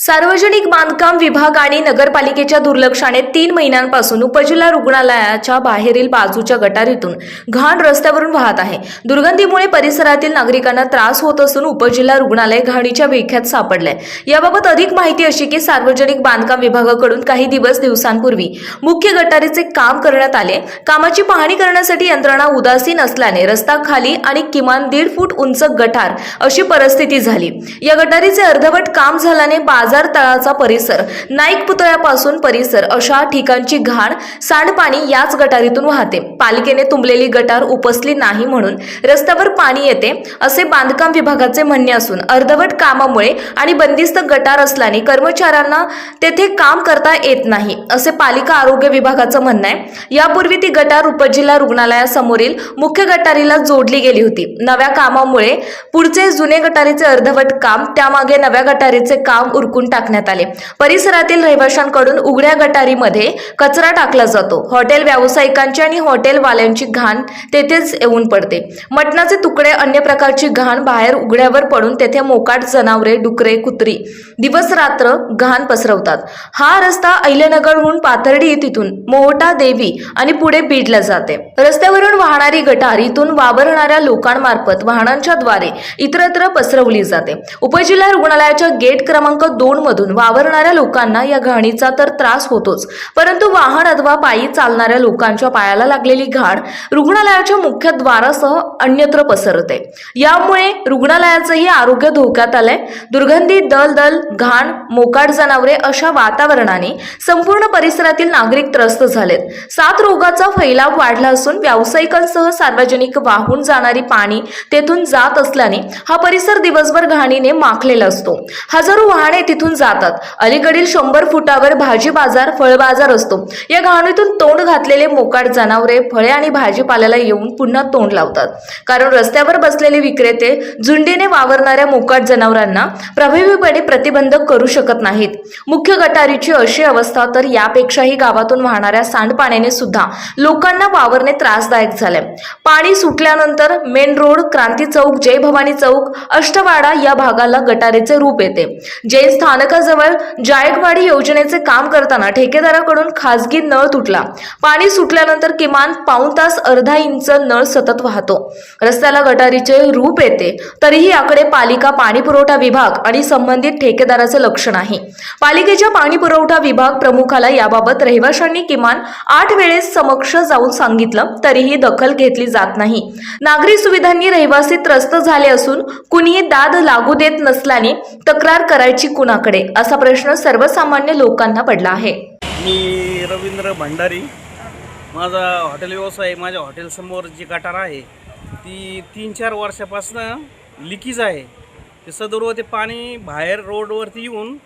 सार्वजनिक बांधकाम विभाग आणि नगरपालिकेच्या दुर्लक्षाने तीन महिन्यांपासून उपजिल्हा रुग्णालयाच्या बाहेरील बाजूच्या गटारीतून घाण रस्त्यावरून वाहत आहे. दुर्गंधीमुळे परिसरातील नागरिकांना त्रास होत असून उपजिल्हा रुग्णालय घाणीच्या विख्यात सापडलंय. याबाबत अधिक माहिती अशी की सार्वजनिक बांधकाम विभागाकडून काही दिवस दिवसांपूर्वी मुख्य गटारीचे काम करण्यात आले. कामाची पाहणी करण्यासाठी यंत्रणा उदासीन असल्याने रस्ता खाली आणि किमान दीड फूट उंच गटार अशी परिस्थिती झाली. या गटारीचे अर्धवट काम झाल्याने बाज बाजार तळाचा परिसर नाईक पुतळ्यापासून परिसर अशा ठिकाणची घाण सांडपाणी याच गटारीतून वाहते. पालिकेने तुंबलेली गटार उपसली नाही म्हणून रस्त्यावर पाणी येते असे बांधकाम विभागाचे म्हणणे असून अर्धवट कामामुळे आणि बंदिस्त गटार असल्याने कर्मचाऱ्यांना तेथे काम करता येत नाही असे पालिका आरोग्य विभागाचं म्हणणं आहे. यापूर्वी ती गटार उपजिल्हा रुग्णालयासमोरील मुख्य गटारीला जोडली गेली होती. नव्या कामामुळे पुढचे जुने गटारीचे अर्धवट काम त्यामागे नव्या गटारीचे काम उरकून टाकण्यात आले. परिसरातील रहिवाशांकडून उघड्या गटारीमध्ये कचरा टाकला जातो. हॉटेल व्यावसायिकांची आणि हॉटेलवाल्यांची घाण तेथेच येऊन पडते. मटणाचे तुकडे अन्य प्रकारची घाण बाहेर उघड्यावर पडून तेथे मोकाट जनावरे डुकरे कुत्री दिवस रात्र घाण पसरवतात. हा रस्ता अहिल्यानगरहून पाथर्डी तिथून मोहटा देवी आणि पुढे बीडला जाते. रस्त्यावरून वाहणारी गटार इथून वावरणाऱ्या लोकांमार्फत वाहनांच्या द्वारे इतरत्र पसरवली जाते. उपजिल्हा रुग्णालयाच्या गेट क्रमांक दोन मधून वावरणाऱ्या लोकांना या घाणीचा तर त्रास होतोच. परंतु वाहन अथवा पायी चालणाऱ्या लोकांच्या पायाला लागलेली घाण रुग्णालयाच्या मुख्य द्वारासह अन्यत्र पसरते. यामुळे रुग्णालयाचंही आरोग्य धोक्यात आलंय. दुर्गंधी दल दल घाण मोकाट जनावरे अशा वातावरणाने संपूर्ण परिसरातील नागरिक त्रस्त झालेत. सात रोगाचा फैलाव वाढला असून व्यावसायिकांसह सार्वजनिक वाहून जाणारी पाणी तेथून जात असल्याने हा परिसर दिवसभर घाणीने माखलेला असतो. हजारो वाहने तिथून जातात. अलीकडील शंभर फुटावर भाजी बाजार फळ बाजार असतो. या घाणीतून तोंड घातलेले मोकाट जनावरे फळे आणि भाजीपाल्याला येऊन पुन्हा तोंड लावतात. कारण रस्त्यावर बसलेले विक्रेते झुंडीने वावरणाऱ्या मोकाट जनावरांना प्रभावीपणे प्रतिबंध करू शकत नाहीत. मुख्य गटारीची अशी अवस्था तर यापेक्षाही गावातून वाहणाऱ्या सांडपाण्याने सुद्धा लोकांना वावरणे त्रासदायक झाले पाणी सुटल्यानंतर मेन रोड क्रांती चौक जय भवानी चौक अष्टवाडा या भागाला गटारीचे रूप येते. जैन स्थानकाजवळ जायकवाडी योजनेचे काम करताना ठेकेदाराकडून खासगी नळ तुटला. पाणी सुटल्यानंतर किमान पाऊण तास अर्धा इंच नळ सतत वाहतो. रस्त्याला गटारीचे रूप येते. तरीही याकडे पालिका पाणी पुरवठा विभाग आणि संबंधित ठेकेदाराचे लक्ष नाही. पालिकेच्या पाणी पुरवठा विभाग प्रमुखाला याबाबत रहिवाशांनी किमान आठ वेळेस समक्ष जाऊन सांगितलं तरीही दखल घेतली जात नाही. नागरी सुविधांनी रहिवासी त्रस्त झाले असून कुणीही दाद लागू देत नसल्याने तक्रार करायची कुणा कोणाकडे असा प्रश्न सर्वसामान्य लोकांना पडला आहे. मी रवींद्र भंडारी. माझा हॉटेल व्यवसाय माझ्या हॉटेलसमोर जी गटार आहे ती तीन चार वर्षापासनं लिकीज आहे. ते सदर्व ते पाणी बाहेर रोडवरती येऊन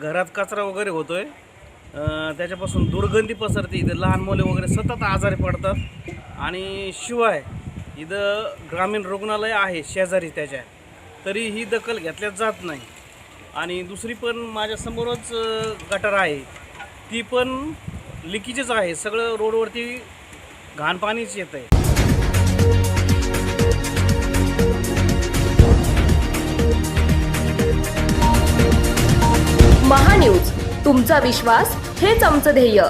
घरात कचरा वगैरे होतो आहे त्याच्यापासून दुर्गंधी पसरते. इथं लहान मुले वगैरे सतत आजारी पडतात. आणि शिवाय इथं ग्रामीण रुग्णालय आहे शेजारी त्याच्या. तरी ही दखल घेतल्याच जात नाही. आणि दुसरी पण माझ्यासमोरच गटर गटार आहे. ती पण लिकेजच आहे. सगळं रोडवरती घाण पाणीच येत आहे महान्यूज तुमचा विश्वास हेच आमचं ध्येय.